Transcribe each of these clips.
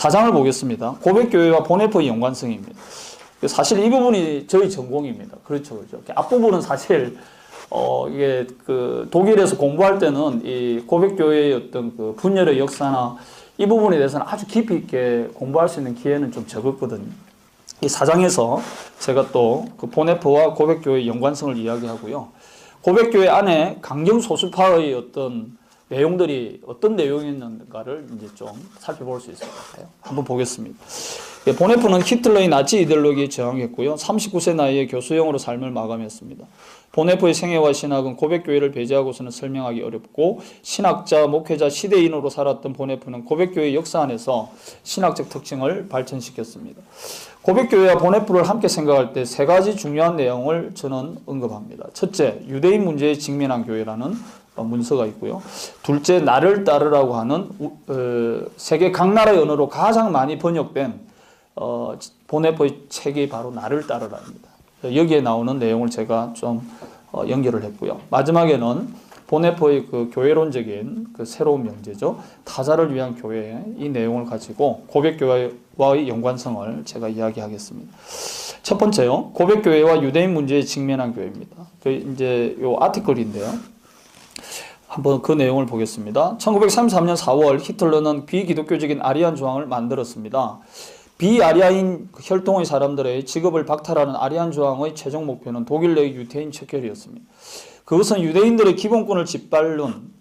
사장을 보겠습니다. 고백교회와 보네프의 연관성입니다. 사실 이 부분이 저희 전공입니다. 그렇죠, 그렇죠. 앞부분은 사실 어 이게 그 독일에서 공부할 때는 이 고백교회의 어떤 그 분열의 역사나 이 부분에 대해서는 아주 깊이 있게 공부할 수 있는 기회는 좀 적었거든요. 이 사장에서 제가 또그 보네프와 고백교회의 연관성을 이야기하고요. 고백교회 안에 강경 소수파의 어떤 내용들이 어떤 내용이었는가를 이제 좀 살펴볼 수 있을 것 같아요. 한번 보겠습니다. 예, 보네프는 히틀러의 나치 이데올로기에 저항했고요. 39세 나이에 교수형으로 삶을 마감했습니다. 보네프의 생애와 신학은 고백교회를 배제하고서는 설명하기 어렵고 신학자, 목회자, 시대인으로 살았던 보네프는 고백교회 역사 안에서 신학적 특징을 발전시켰습니다. 고백교회와 보네프를 함께 생각할 때 세 가지 중요한 내용을 저는 언급합니다. 첫째, 유대인 문제에 직면한 교회라는 어, 문서가 있고요. 둘째, 나를 따르라고 하는 우- 어, 세계 각 나라의 언어로 가장 많이 번역된 어, 보네프의 책이 바로 나를 따르라입니다. 여기에 나오는 내용을 제가 좀 어, 연결을 했고요. 마지막에는 보네프의 그 교회론적인 그 새로운 명제죠. 타자를 위한 교회 이 내용을 가지고 고백교회와의 연관성을 제가 이야기하겠습니다. 첫 번째요. 고백교회와 유대인 문제에 직면한 교회입니다. 그 이제 요 아티클인데요. 한번 그 내용을 보겠습니다. 1933년 4월 히틀러는 비기독교적인 아리안 조항을 만들었습니다. 비아리아인 혈통의 사람들의 직업을 박탈하는 아리안 조항의 최종 목표는 독일 내 유태인 척결이었습니다. 그것은 유대인들의 기본권을 짓밟는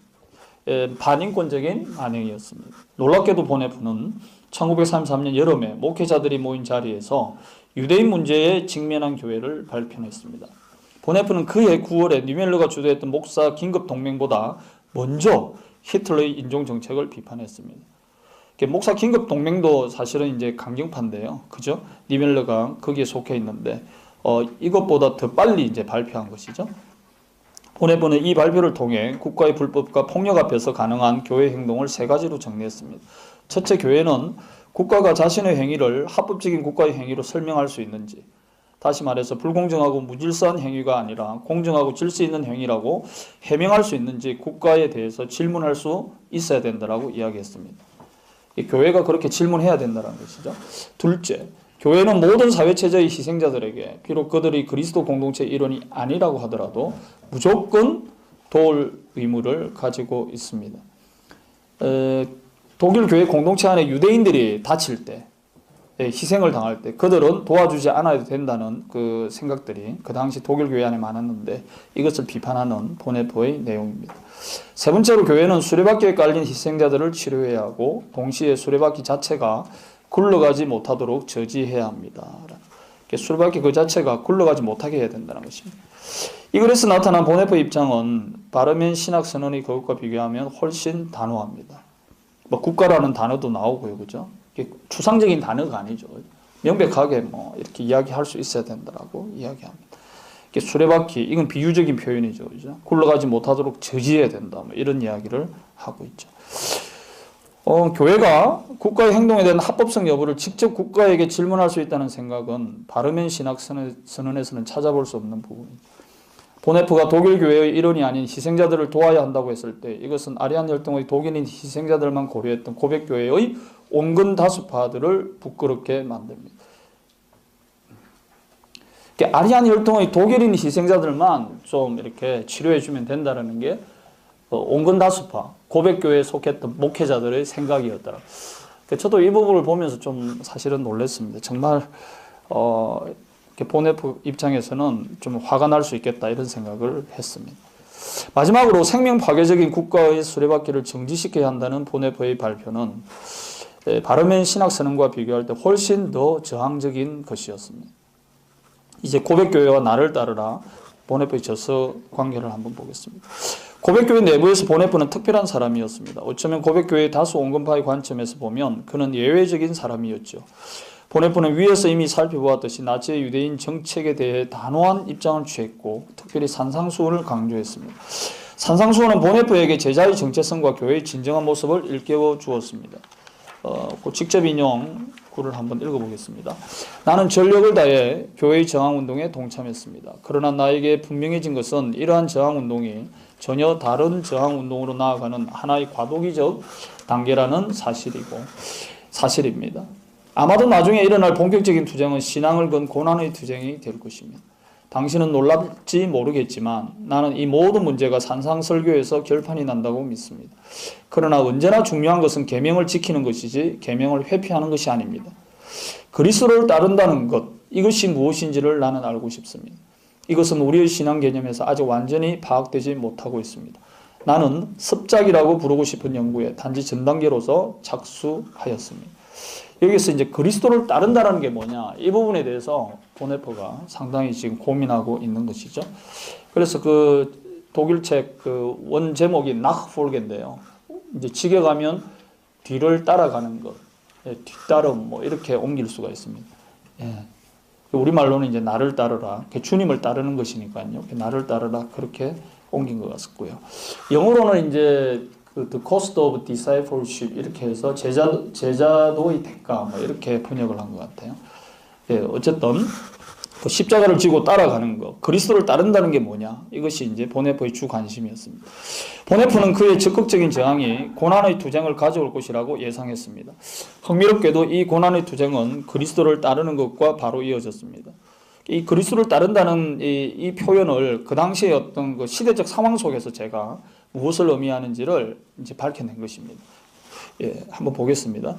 에, 반인권적인 반응이었습니다. 놀랍게도 보네프는 1933년 여름에 목회자들이 모인 자리에서 유대인 문제에 직면한 교회를 발표했습니다. 보네프는 그해 9월에 뉴멜러가 주도했던 목사 긴급 동맹보다 먼저 히틀러의 인종 정책을 비판했습니다. 목사 긴급 동맹도 사실은 이제 강경파인데요, 그죠? 니멜러가 거기에 속해 있는데 어, 이것보다 더 빨리 이제 발표한 것이죠. 보네프는 이 발표를 통해 국가의 불법과 폭력 앞에서 가능한 교회 행동을 세 가지로 정리했습니다. 첫째, 교회는 국가가 자신의 행위를 합법적인 국가의 행위로 설명할 수 있는지, 다시 말해서 불공정하고 무질서한 행위가 아니라 공정하고 질서 있는 행위라고 해명할 수 있는지 국가에 대해서 질문할 수 있어야 된다라고 이야기했습니다. 이 교회가 그렇게 질문해야 된다는 것이죠. 둘째, 교회는 모든 사회체제의 희생자들에게 비록 그들이 그리스도 공동체 일원이 아니라고 하더라도 무조건 도울 의무를 가지고 있습니다. 에, 독일 교회 공동체 안에 유대인들이 다칠 때 예, 희생을 당할 때 그들은 도와주지 않아도 된다는 그 생각들이 그 당시 독일 교회 안에 많았는데 이것을 비판하는 보네포의 내용입니다. 세 번째로 교회는 수레바퀴에 깔린 희생자들을 치료해야 하고 동시에 수레바퀴 자체가 굴러가지 못하도록 저지해야 합니다. 수레바퀴 그 자체가 굴러가지 못하게 해야 된다는 것입니다. 이 글에서 나타난 보네포 입장은 바르멘 신학 선언의 그것과 비교하면 훨씬 단호합니다. 뭐 국가라는 단어도 나오고요, 그죠? 추상적인 단어가 아니죠. 명백하게 뭐 이렇게 이야기할 수 있어야 된다라고 이야기합니다. 수레바퀴 이건 비유적인 표현이죠, 그죠? 굴러가지 못하도록 저지해야 된다, 뭐 이런 이야기를 하고 있죠. 어, 교회가 국가의 행동에 대한 합법성 여부를 직접 국가에게 질문할 수 있다는 생각은 바르멘 신학 선언- 선언에서는 찾아볼 수 없는 부분입니다. 보네프가 독일 교회의 일원이 아닌 희생자들을 도와야 한다고 했을 때 이것은 아리안 혈통의 독일인 희생자들만 고려했던 고백 교회의 온건 다수파들을 부끄럽게 만듭니다. 아리안 혈통의 독일인 희생자들만 좀 이렇게 치료해 주면 된다는 게 어, 온건 다수파 고백 교회에 속했던 목회자들의 생각이었더라. 저도 이 부분을 보면서 좀 사실은 놀랐습니다. 정말 어, 보네프 입장에서는 좀 화가 날 수 있겠다 이런 생각을 했습니다. 마지막으로 생명 파괴적인 국가의 수레바퀴를 정지시켜야 한다는 보네프의 발표는 에, 바르멘 신학 선언과 비교할 때 훨씬 더 저항적인 것이었습니다. 이제 고백교회와 나를 따르라 보네프의 저서 관계를 한번 보겠습니다. 고백교회 내부에서 보네프는 특별한 사람이었습니다. 어쩌면 고백교회의 다수 온건파의 관점에서 보면 그는 예외적인 사람이었죠. 보네프는 위에서 이미 살펴보았듯이 나치의 유대인 정책에 대해 단호한 입장을 취했고 특별히 산상수훈을 강조했습니다. 산상수훈은 보네프에게 제자의 정체성과 교회의 진정한 모습을 일깨워 주었습니다. 어, 그 직접 인용 19를 한번 읽어보겠습니다. 나는 전력을 다해 교회의 저항운동에 동참했습니다. 그러나 나에게 분명해진 것은 이러한 저항운동이 전혀 다른 저항운동으로 나아가는 하나의 과도기적 단계라는 사실이고 사실입니다. 아마도 나중에 일어날 본격적인 투쟁은 신앙을 건 고난의 투쟁이 될 것입니다. 당신은 놀랍지 모르겠지만 나는 이 모든 문제가 산상설교에서 결판이 난다고 믿습니다. 그러나 언제나 중요한 것은 계명을 지키는 것이지 계명을 회피하는 것이 아닙니다. 그리스도를 따른다는 것 이것이 무엇인지를 나는 알고 싶습니다. 이것은 우리의 신앙 개념에서 아직 완전히 파악되지 못하고 있습니다. 나는 습작이라고 부르고 싶은 연구에 단지 전 단계로서 착수하였습니다. 여기서 이제 그리스도를 따른다라는 게 뭐냐 이 부분에 대해서 보네퍼가 상당히 지금 고민하고 있는 것이죠. 그래서 그 독일 책 그 원 제목이 나흐폴게인데요. 이제 직역하면 뒤를 따라가는 것, 예, 뒤따름 뭐 이렇게 옮길 수가 있습니다. 예. 우리 말로는 이제 나를 따르라, 주님을 따르는 것이니까요. 나를 따르라 그렇게 옮긴 것 같고요. 영어로는 이제 그 The Cost of Discipleship 이렇게 해서 제자 제자도의 대가 뭐 이렇게 번역을 한 것 같아요. 예, 어쨌든 그 십자가를 지고 따라가는 것, 그리스도를 따른다는 게 뭐냐? 이것이 이제 보네포의 주 관심이었습니다. 보네포는 그의 적극적인 저항이 고난의 투쟁을 가져올 것이라고 예상했습니다. 흥미롭게도 이 고난의 투쟁은 그리스도를 따르는 것과 바로 이어졌습니다. 이 그리스도를 따른다는 이, 이 표현을 그 당시의 어떤 그 시대적 상황 속에서 제가 무엇을 의미하는지를 이제 밝혀낸 것입니다. 예, 한번 보겠습니다.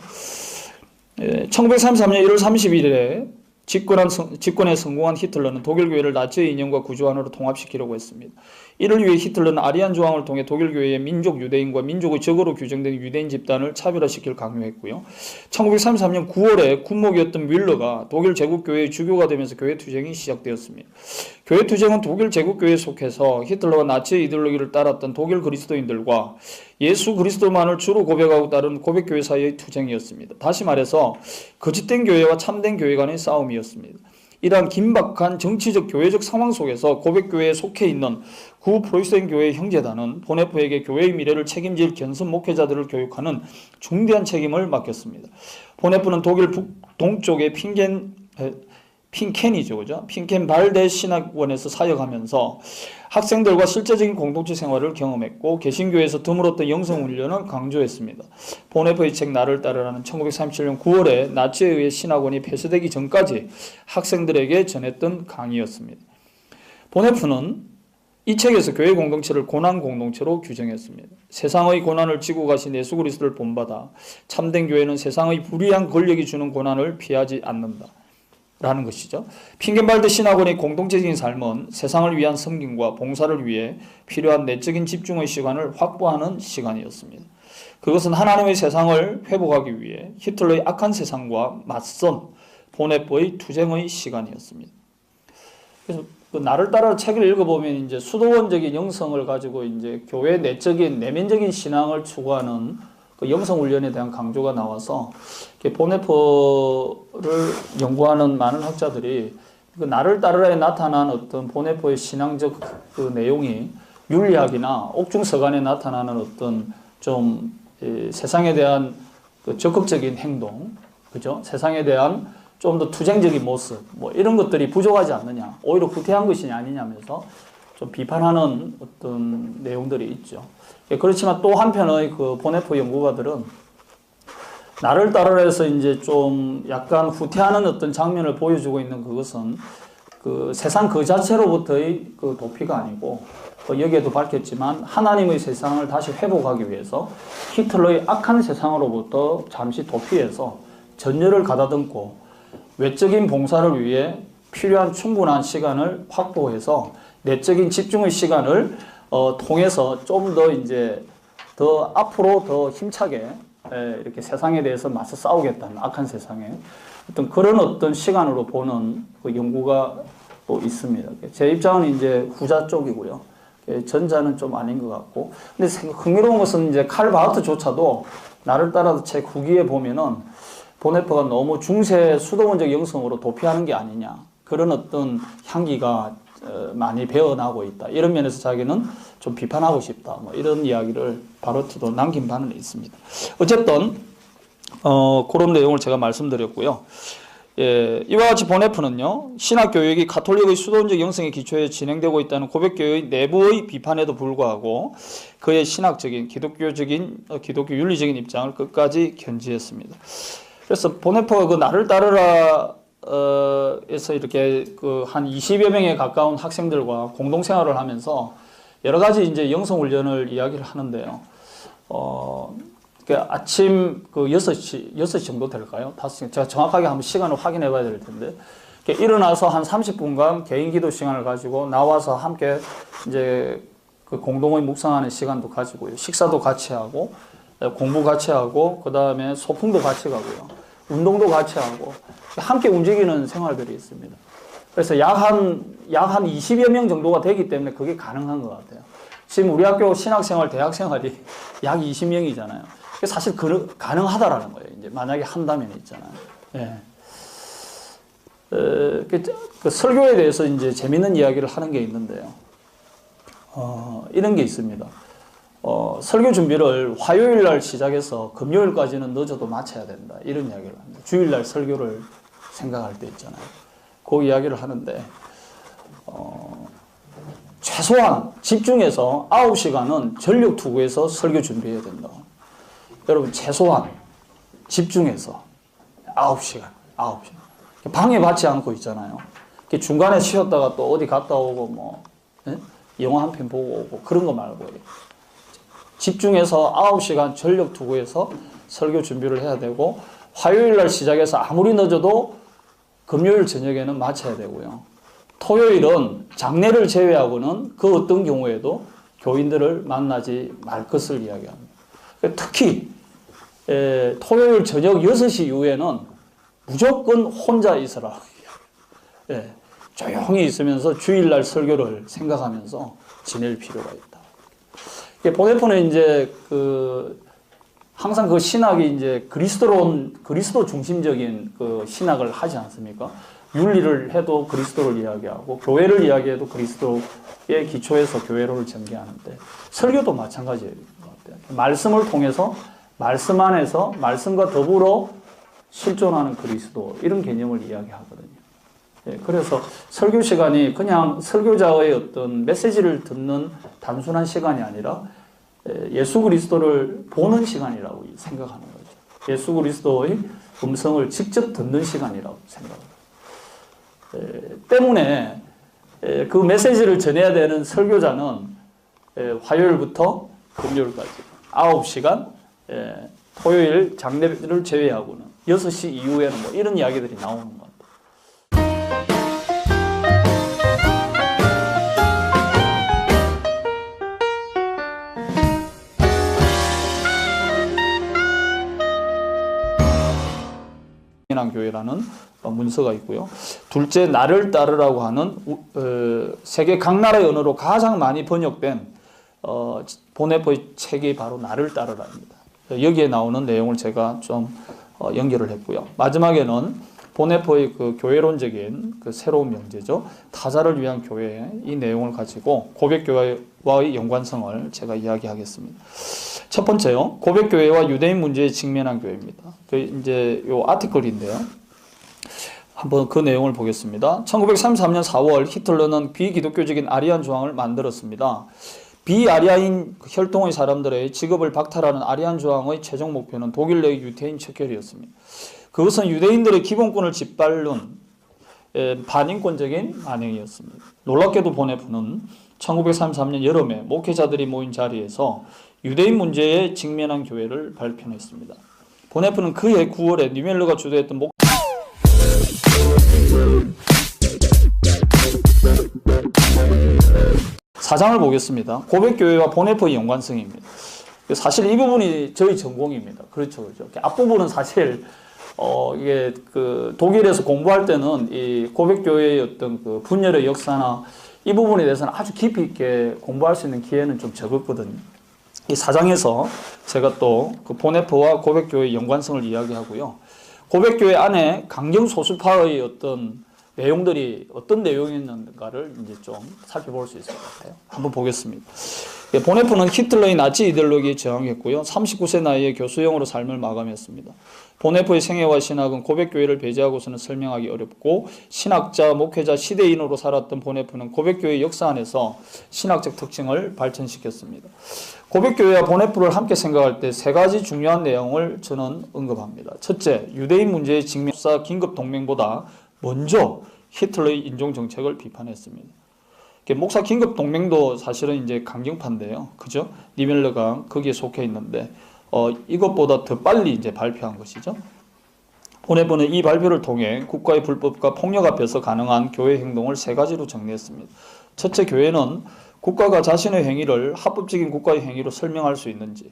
예, 1933년 1월 31일에 집권한, 집권에 성공한 히틀러는 독일 교회를 나치의 이념과 구조 안으로 통합시키려고 했습니다. 이를 위해 히틀러는 아리안 조항을 통해 독일 교회의 민족 유대인과 민족의 적으로 규정된 유대인 집단을 차별화시킬 강요했고요. 1933년 9월에 군목이었던 윌러가 독일 제국교회의 주교가 되면서 교회 투쟁이 시작되었습니다. 교회 투쟁은 독일 제국교회에 속해서 히틀러가 나치의 이데올로기를 따랐던 독일 그리스도인들과 예수 그리스도만을 주로 고백하고 따른 고백교회 사이의 투쟁이었습니다. 다시 말해서 거짓된 교회와 참된 교회 간의 싸움이었습니다. 이러한 긴박한 정치적 교회적 상황 속에서 고백교회에 속해 있는 구 프로이센 교회 형제단은 보네프에게 교회의 미래를 책임질 견습 목회자들을 교육하는 중대한 책임을 맡겼습니다. 보네프는 독일 북 동쪽의 핑겐 핑켄이죠, 그죠? 핑켄 발데 신학원에서 사역하면서 학생들과 실제적인 공동체 생활을 경험했고 개신교에서 드물었던 영성 훈련을 강조했습니다. 보네프의 책 나를 따르라는 1937년 9월에 나치에 의해 신학원이 폐쇄되기 전까지 학생들에게 전했던 강의였습니다. 보네프는 이 책에서 교회 공동체를 고난 공동체로 규정했습니다. 세상의 고난을 지고 가신 예수 그리스도를 본받아 참된 교회는 세상의 불의한 권력이 주는 고난을 피하지 않는다. 라는 것이죠. 핑겐발드 신학원의 공동체적인 삶은 세상을 위한 섬김과 봉사를 위해 필요한 내적인 집중의 시간을 확보하는 시간이었습니다. 그것은 하나님의 세상을 회복하기 위해 히틀러의 악한 세상과 맞선 보네포의 투쟁의 시간이었습니다. 그래서 그 나를 따라 책을 읽어보면 이제 수도원적인 영성을 가지고 이제 교회 내적인 내면적인 신앙을 추구하는 그 영성 훈련에 대한 강조가 나와서 보네포를 연구하는 많은 학자들이 그 나를 따르라에 나타난 어떤 보네포의 신앙적 그 내용이 윤리학이나 옥중서간에 나타나는 어떤 좀 세상에 대한 그 적극적인 행동, 그죠? 세상에 대한 좀 더 투쟁적인 모습, 뭐 이런 것들이 부족하지 않느냐, 오히려 후퇴한 것이 아니냐면서 좀 비판하는 어떤 내용들이 있죠. 예, 그렇지만 또 한편의 그 보네포 연구가들은 나를 따르해서 이제 좀 약간 후퇴하는 어떤 장면을 보여주고 있는 그것은 그 세상 그 자체로부터의 그 도피가 아니고 그 여기에도 밝혔지만 하나님의 세상을 다시 회복하기 위해서 히틀러의 악한 세상으로부터 잠시 도피해서 전열을 가다듬고 외적인 봉사를 위해 필요한 충분한 시간을 확보해서 내적인 집중의 시간을 어, 통해서 좀 더 이제 더 앞으로 더 힘차게 에, 이렇게 세상에 대해서 맞서 싸우겠다는 악한 세상에 어떤 그런 어떤 시간으로 보는 그 연구가 또 있습니다. 제 입장은 이제 후자 쪽이고요. 전자는 좀 아닌 것 같고. 근데 흥미로운 것은 이제 칼 바하트조차도 나를 따라서 책 후기에 보면은 보네퍼가 너무 중세 수도원적 영성으로 도피하는 게 아니냐. 그런 어떤 향기가 어, 많이 배어나고 있다. 이런 면에서 자기는 좀 비판하고 싶다. 뭐 이런 이야기를 바로트도 남긴 바는 있습니다. 어쨌든 어, 그런 내용을 제가 말씀드렸고요. 예, 이와 같이 보네프는요, 신학 교육이 가톨릭의 수도원적 영성의 기초에 진행되고 있다는 고백교의 내부의 비판에도 불구하고 그의 신학적인, 기독교적인, 어, 기독교 윤리적인 입장을 끝까지 견지했습니다. 그래서 보네프가 그 나를 따르라, 어, 에서 이렇게 그 한 20여 명에 가까운 학생들과 공동 생활을 하면서 여러 가지 이제 영성 훈련을 이야기를 하는데요. 어, 그 아침 그 6시, 6시 정도 될까요? 5시. 제가 정확하게 한번 시간을 확인해 봐야 될 텐데. 이렇게 일어나서 한 30분간 개인 기도 시간을 가지고 나와서 함께 이제 그 공동의 묵상하는 시간도 가지고요. 식사도 같이 하고, 공부 같이 하고, 그 다음에 소풍도 같이 가고요. 운동도 같이 하고, 함께 움직이는 생활들이 있습니다. 그래서 약 한, 약한 20여 명 정도가 되기 때문에 그게 가능한 것 같아요. 지금 우리 학교 신학생활, 대학생활이 약 20명이잖아요. 사실 그, 가능하다라는 거예요. 이제 만약에 한다면 있잖아요. 예. 어, 그, 그 설교에 대해서 이제 재밌는 이야기를 하는 게 있는데요. 어, 이런 게 있습니다. 어, 설교 준비를 화요일 날 시작해서 금요일까지는 늦어도 마쳐야 된다. 이런 이야기를 합니다. 주일 날 설교를 생각할 때 있잖아요. 그 이야기를 하는데, 어, 최소한 집중해서 9시간은 전력 투구해서 설교 준비해야 된다. 여러분, 최소한 집중해서 9시간, 9시간. 방해받지 않고 있잖아요. 중간에 쉬었다가 또 어디 갔다 오고 뭐, 예? 영화 한 편 보고 오고 그런 거 말고 집중해서 9시간 전력 투구해서 설교 준비를 해야 되고 화요일 날 시작해서 아무리 늦어도 금요일 저녁에는 마쳐야 되고요. 토요일은 장례를 제외하고는 그 어떤 경우에도 교인들을 만나지 말 것을 이야기합니다. 특히 에, 토요일 저녁 6시 이후에는 무조건 혼자 있어라. 예, 조용히 있으면서 주일날 설교를 생각하면서 지낼 필요가 있다. 보네포는 이제 그 항상 그 신학이 이제 그리스도론 그리스도 중심적인 그 신학을 하지 않습니까? 윤리를 해도 그리스도를 이야기하고 교회를 이야기해도 그리스도의 기초에서 교회론을 전개하는데 설교도 같아요. 말씀을 통해서 말씀 안에서 말씀과 더불어 실존하는 그리스도 이런 개념을 이야기하거든요. 예, 그래서 설교 시간이 그냥 설교자의 어떤 메시지를 듣는 단순한 시간이 아니라 예, 예수 그리스도를 보는 시간이라고 생각하는 거죠. 예수 그리스도의 음성을 직접 듣는 시간이라고 생각합니다. 예, 때문에 그 메시지를 전해야 되는 설교자는 화요일부터 금요일까지 9시간 토요일 장례를 제외하고는 6시 이후에는 뭐 이런 이야기들이 나오는 것 같아요. 교회라는 문서가 있고요. 둘째 나를 따르라고 하는 어, 세계 각 나라의 언어로 가장 많이 번역된 어, 보네포의 책이 바로 나를 따르라입니다. 여기에 나오는 내용을 제가 좀 어, 연결을 했고요. 마지막에는 보네포의 그 교회론적인 그 새로운 명제죠. 타자를 위한 교회 이 내용을 가지고 고백교회 와의 연관성을 제가 이야기하겠습니다. 첫 번째요. 고백교회와 유대인 문제에 직면한 교회입니다. 그 이제 요 아티클인데요. 한번 그 내용을 보겠습니다. 1933년 4월 히틀러는 비기독교적인 아리안 조항을 만들었습니다. 비아리아인 혈통의 사람들의 직업을 박탈하는 아리안 조항의 최종 목표는 독일 내 유태인 척결이었습니다. 그것은 유대인들의 기본권을 짓밟는 반인권적인 반응이었습니다. 놀랍게도 보네프는 1933년 여름에 목회자들이 모인 자리에서 유대인 문제에 직면한 교회를 발표했습니다. 보네프는 그해 9월에 뉴멜러가 주도했던 목 사장을 보겠습니다. 고백교회와 보네프의 연관성입니다. 사실 이 부분이 저희 전공입니다. 그렇죠, 그렇죠. 앞부분은 사실 어 이게 그 독일에서 공부할 때는 이 고백교회의 어떤 그 분열의 역사나 이 부분에 대해서는 아주 깊이 있게 공부할 수 있는 기회는 좀 적었거든요. 이 사장에서 제가 또 그 보네프와 고백교회의 연관성을 이야기하고요. 고백교회 안에 강경 소수파의 어떤 내용들이 어떤 내용이었는가를 이제 좀 살펴볼 수 있을 것 같아요. 한번 보겠습니다. 예, 보네프는 히틀러의 나치 이데올로기에 저항했고요. 39세 나이에 교수형으로 삶을 마감했습니다. 보네프의 생애와 신학은 고백교회를 배제하고서는 설명하기 어렵고 신학자, 목회자, 시대인으로 살았던 보네프는 고백교회 역사 안에서 신학적 특징을 발전시켰습니다. 고백교회와 보네프를 함께 생각할 때 세 가지 중요한 내용을 저는 언급합니다. 첫째, 유대인 문제의 직면사 긴급 동맹보다 먼저 히틀러의 인종 정책을 비판했습니다. 이게 목사 긴급 동맹도 사실은 이제 강경파인데요. 그죠? 니멜러가 거기에 속해 있는데 어, 이것보다 더 빨리 이제 발표한 것이죠. 보내보는 이 발표를 통해 국가의 불법과 폭력 앞에서 가능한 교회 행동을 세 가지로 정리했습니다. 첫째, 교회는 국가가 자신의 행위를 합법적인 국가의 행위로 설명할 수 있는지,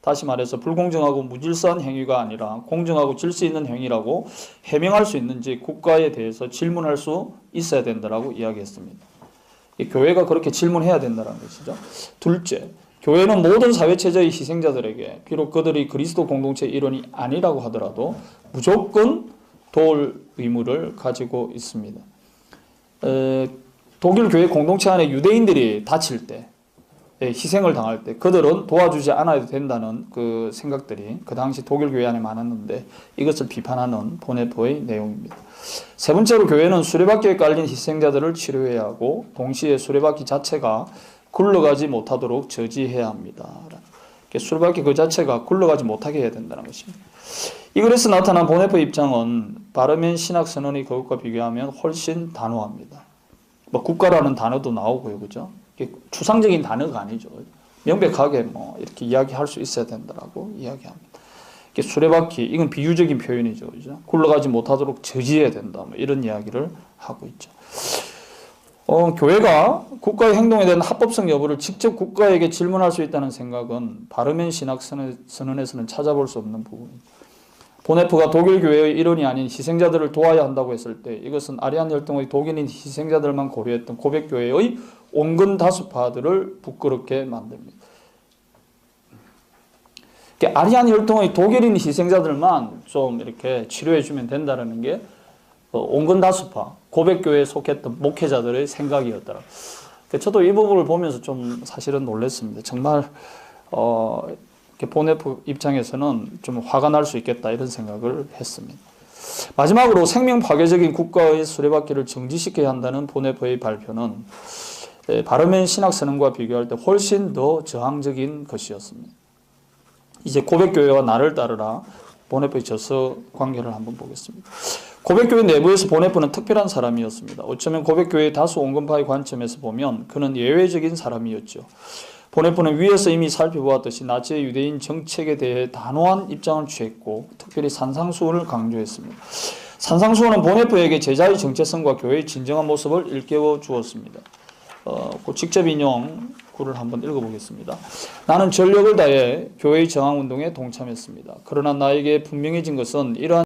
다시 말해서 불공정하고 무질서한 행위가 아니라 공정하고 질서 있는 행위라고 해명할 수 있는지 국가에 대해서 질문할 수 있어야 된다라고 이야기했습니다. 이 교회가 그렇게 질문해야 된다는 것이죠. 둘째, 교회는 모든 사회체제의 희생자들에게 비록 그들이 그리스도 공동체 일원이 아니라고 하더라도 무조건 도울 의무를 가지고 있습니다. 에, 독일 교회 공동체 안에 유대인들이 다칠 때 예, 희생을 당할 때 그들은 도와주지 않아도 된다는 그 생각들이 그 당시 독일 교회 안에 많았는데 이것을 비판하는 보네포의 내용입니다. 세 번째로 교회는 수레바퀴에 깔린 희생자들을 치료해야 하고 동시에 수레바퀴 자체가 굴러가지 못하도록 저지해야 합니다. 수레바퀴 그 자체가 굴러가지 못하게 해야 된다는 것입니다. 이 글에서 나타난 보네포 입장은 바르멘 신학 선언의 그것과 비교하면 훨씬 단호합니다. 뭐 국가라는 단어도 나오고요, 그죠? 추상적인 단어가 아니죠. 명백하게 뭐 이렇게 이야기할 수 있어야 된다라고 이야기합니다. 수레바퀴 이건 비유적인 표현이죠, 그죠? 굴러가지 못하도록 저지해야 된다, 뭐 이런 이야기를 하고 있죠. 어, 교회가 국가의 행동에 대한 합법성 여부를 직접 국가에게 질문할 수 있다는 생각은 바르멘 신학 선언에서는 찾아볼 수 없는 부분입니다. 보네프가 독일 교회의 일원이 아닌 희생자들을 도와야 한다고 했을 때 이것은 아리안 혈통의 독일인 희생자들만 고려했던 고백 교회의 온건 다수파들을 부끄럽게 만듭니다. 아리안 혈통의 독일인 희생자들만 좀 이렇게 치료해 주면 된다는 게 어, 온건 다수파 고백 교회에 속했던 목회자들의 생각이었더라. 저도 이 부분을 보면서 좀 사실은 놀랐습니다. 정말 어, 보네프 입장에서는 좀 화가 날 수 있겠다 이런 생각을 했습니다. 마지막으로 생명 파괴적인 국가의 수레바퀴를 정지시켜야 한다는 보네프의 발표는 바르멘 신학 선언과 비교할 때 훨씬 더 저항적인 것이었습니다. 이제 고백교회와 나를 따르라 보네프의 저서 관계를 한번 보겠습니다. 고백교회 내부에서 보네프는 특별한 사람이었습니다. 어쩌면 고백교회의 다수 온건파의 관점에서 보면 그는 예외적인 사람이었죠. 보네프는 위에서 이미 살펴보았듯이 나치의 유대인 정책에 대해 단호한 입장을 취했고 특별히 산상수훈을 강조했습니다. 산상수훈은 보네프에게 제자의 정체성과 교회의 진정한 모습을 일깨워 주었습니다. 어, 그 직접 인용 구를 한번 읽어보겠습니다. 나는 전력을 다해 교회의 저항운동에 동참했습니다. 그러나 나에게 분명해진 것은 이러한